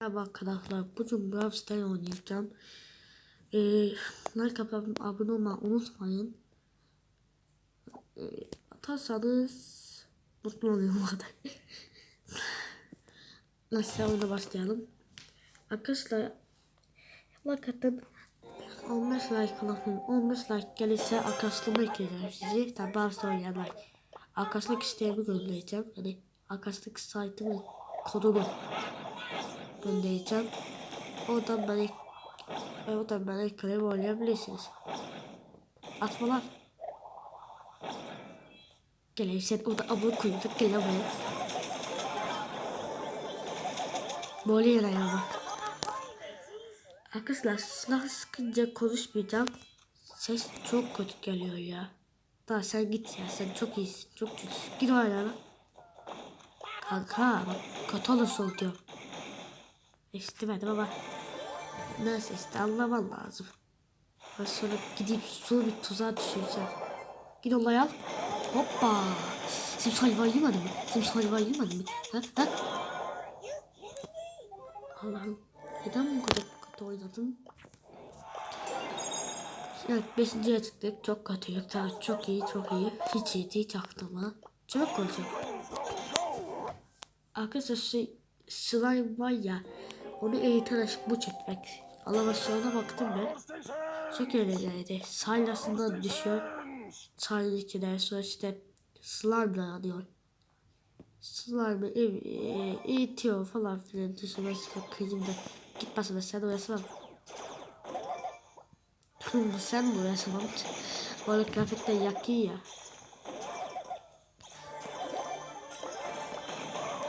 Merhaba arkadaşlar. Bugün Brawl Stars oynayacağım. Ee, like atıp abone olmayı unutmayın. Ee, atarsanız mutlu oluyorum o kadar. Neyse oyuna başlayalım. Arkadaşlar like atın. 15 like alın. 15 like gelirse arkadaşlığıma ekleyeceğim sizi. Tabi Brawl Stars oynayanlar. Arkadaşlık isteğimi göndereceğim. Yani arkadaşlık site'imin kodunu göndereceğim. Oradan bana oradan bana kalem oynayabilirsiniz. Atmalar. Gel sen orada abone koyuyorsun. Gel lan buraya. Böyle yere ya bak. Arkadaşlar silah sıkınca konuşmayacağım. Ses çok kötü geliyor ya. Daha sen git ya sen çok iyisin çok iyisin. Git oynayalım. Kanka bak kötü olursun diyor. İstemedim ama neyse işte anlaman lazım. Ben sonra gidip su bir tuzağa düşüreceğim. Git olay al. Hoppa. Sen hayvan yemedin mi? Sen hayvan yemedin mi? Ha? Ha? Allah'ım. Neden bu kadar kötü oynadın? Evet 5. çıktık. Çok kötü. Tamam, çok iyi çok iyi. Hiç iyi değil aklıma. Çok kötü. Arkadaşlar şey slime var ya onu eğiterek bu çekmek. Animasyona baktım ben. Çok eğlenceliydi. Saylasından düşüyor. Çayın içine sonra işte slime yanıyor. Slime'ı e, eğitiyor falan filan. Dışına sıkıp kızım da gitmesine sen uğraşamam. sen mi uğraşamam? Böyle grafikte yakıyor ya.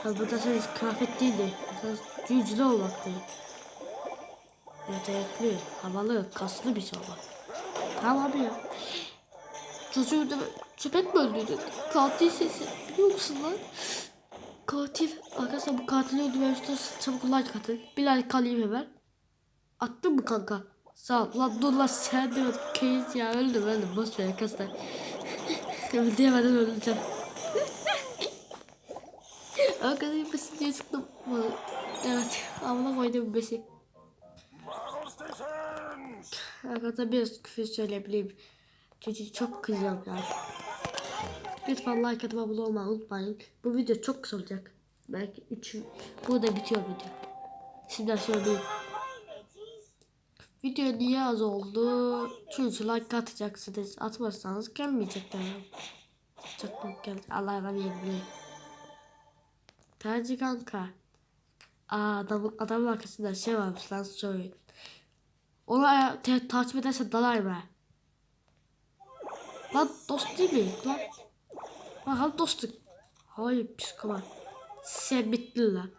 Ha burada sen kıyafet değildi. Sen güçlü olmaktı. Yetenekli, havalı, kaslı bir şey olmak. Tamam abi ya. Çocuğu da köpek mi öldürdü? Katil sesi biliyor musun lan? Katil. Arkadaşlar bu katili öldürmüştür. Çabuk like atın. Bir like alayım hemen. Attın mı kanka? Sağ ol. Lan dur lan sen de keyif ya öldüm öldüm. Boş ver arkadaşlar. Öldüremeden öleceğim. Arkadaşlar basit diye çıktım. Evet. Amına koydum besi. Arkadaşlar biraz küfür söyleyebilirim. Çünkü çok kızıyorum yani. Lütfen like atıp abone olmayı unutmayın. Bu video çok kısa olacak. Belki 3 burada bitiyor video. Şimdiden söyleyeyim. Video niye az oldu? Çünkü like atacaksınız. Atmazsanız gelmeyecekler. Çok geldi. Allah'a emanet Tercih kanka. Aa adamın adamın arkasında şey varmış lan söyle. Onu te- takip ederse dalar be. Lan dost değil mi? Lan. Bakalım dostluk. Hayır psikopat. Sen bittin lan.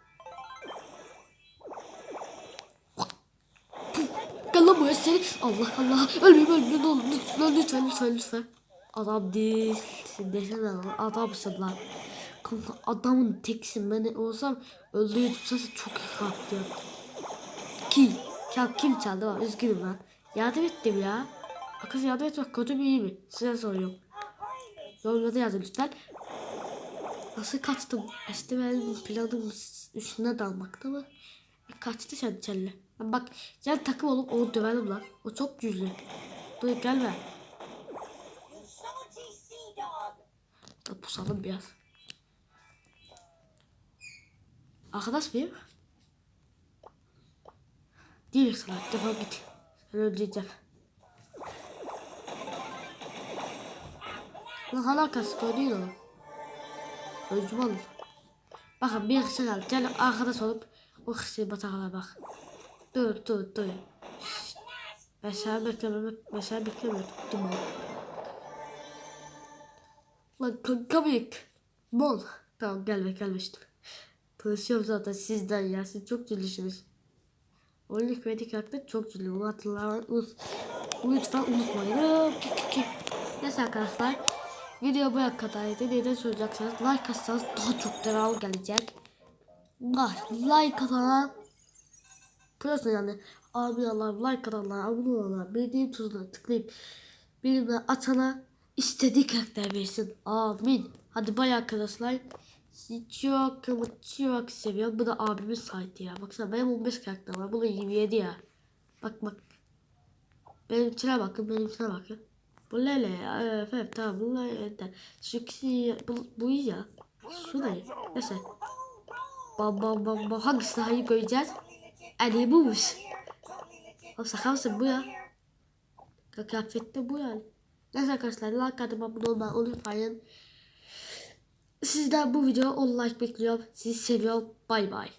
Gel buraya seni. Allah Allah. Ölüyorum ne olur. Lütfen lütfen lütfen lütfen. Adam değilsin desene lan. Adamsın lan. Kanka adamın teksin. Ben olsam öldürdüm. Zaten çok iyi kalktı. Ki. Ya kim çaldı var? Üzgünüm lan. Yardım ettim ya. Kız yardım etmek kötü mü iyi mi? Size soruyorum. Yorumlarda yazın lütfen. Nasıl kaçtım? İşte benim planım üstüne dalmakta mı? E, kaçtı sen çelle. Bak sen takım olup onu dövelim lan. O çok güçlü. Dur gelme. Pusalım biraz. Arkadaş mıyım? Değil sana. Defol git. Sen öldüreceğim. Lan hala kaskı değil o. Öldüm olur. Bakın bir kişi kaldı. Gel arkadaş olup o kişiye batakala bak. Dur dur dur. Şşt. Sana beklememek, sana beklemiyordum. Dur oğlum. Lan kanka büyük. Bol. Tamam gelme gelmiştim. Tanışıyorum zaten sizden ya. Siz çok cüllüsünüz. Oyunluk ve karakter çok cüllü. Bunu hatırlamayı lütfen unutmayın. Neyse arkadaşlar. Video bu kadarıydı. Neden soracaksınız? Like atsanız daha çok devam gelecek. Ah, like atana Biliyorsun yani abi Allah like atanlar, abone olanlar, bildiğim tuzuna tıklayıp bildirimleri açana istediği karakter versin. Amin. Hadi bay arkadaşlar. Çok ama çok seviyorum. Bu da abimin saati ya. Baksana benim 15 karakter var. Bunun 27 ya. Bak bak. Benimkine bakın benimkine bakın. Bu lele ya. Evet, tamam bu lele. Şu ikisi bu, bu iyi ya. Şu ne? Neyse. Bam bam bam bam. Hangisini hangi koyacağız? En iyi buymuş. Oğlum sakal mısın bu ya? Kıyafette bu yani. Neyse arkadaşlar like atıp abone olmayı unutmayın. Sizden bu video 10 like bekliyorum. Sizi seviyorum. Bay bay.